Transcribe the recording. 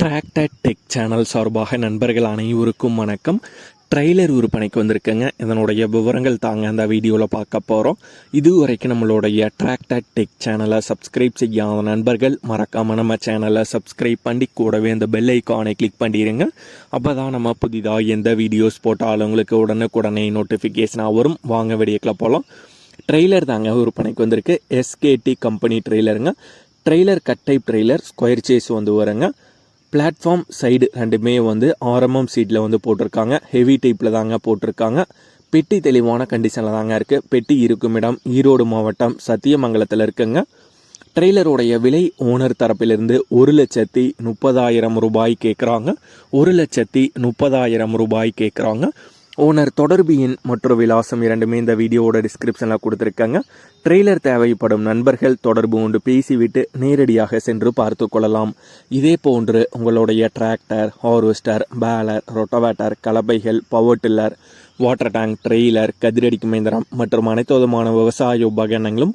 Tractor tech channel சார்பாக நண்பர்கள் அனைவருக்கும் வணக்கம். ட்ரெய்லர் விற்பனைக்கு வந்திருக்கேங்க. இதனுடைய விவரங்கள் தாங்க அந்த வீடியோவில் பார்க்க போகிறோம் இதுவரைக்கும் நம்மளுடைய டிராக்டர் டெக் சேனலை சப்ஸ்கிரைப் செய்யாத நண்பர்கள் மறக்காமல் நம்ம சேனலை சப்ஸ்கிரைப் பண்ணி கூடவே அந்த பெல் ஐக்கானை கிளிக் பண்ணிடுங்க அப்போ தான் நம்ம புதிதாக எந்த வீடியோஸ் போட்டாலும் உங்களுக்கு உடனுக்குடனே நோட்டிஃபிகேஷனாக வரும். வாங்க வெடியக்கில் போகலாம் ட்ரெய்லர் தாங்க விற்பனைக்கு வந்திருக்கு. SKD company ட்ரெய்லருங்க trailer cut type trailer square chassis வந்து வருங்க. பிளாட்ஃபார்ம் சைடு ரெண்டுமே வந்து ஆர்எம்எம் சீட்டில் வந்து போட்டிருக்காங்க. ஹெவி டைப்பில் தாங்க போட்டிருக்காங்க. பெட்டி தெளிவான கண்டிஷனில் தாங்க இருக்குது பெட்டி இருக்கும் இடம் ஈரோடு மாவட்டம் சத்தியமங்கலத்தில் இருக்குங்க. ட்ரெய்லருடைய விலை ஓனர் தரப்பிலிருந்து ஒரு லட்சத்தி முப்பதாயிரம் ரூபாய் கேட்குறாங்க ஒரு லட்சத்தி முப்பதாயிரம் ரூபாய் கேட்குறாங்க ஓனர் தொடர்பு எண் மற்றும் விலாசம் இரண்டுமே இந்த வீடியோவோட டிஸ்கிரிப்ஷனில் கொடுத்துருக்காங்க. ட்ரெய்லர் தேவைப்படும் நண்பர்கள் தொடர்பு கொண்டு பேசிவிட்டு நேரடியாக சென்று பார்த்து கொள்ளலாம். இதே போன்று உங்களுடைய tractor harvester baler rotavator கலப்பைகள் power tiller water tank trailer கதிரடிக்கும் இயந்திரம் மற்றும் அனைத்து விதமான விவசாய உபகரணங்களும்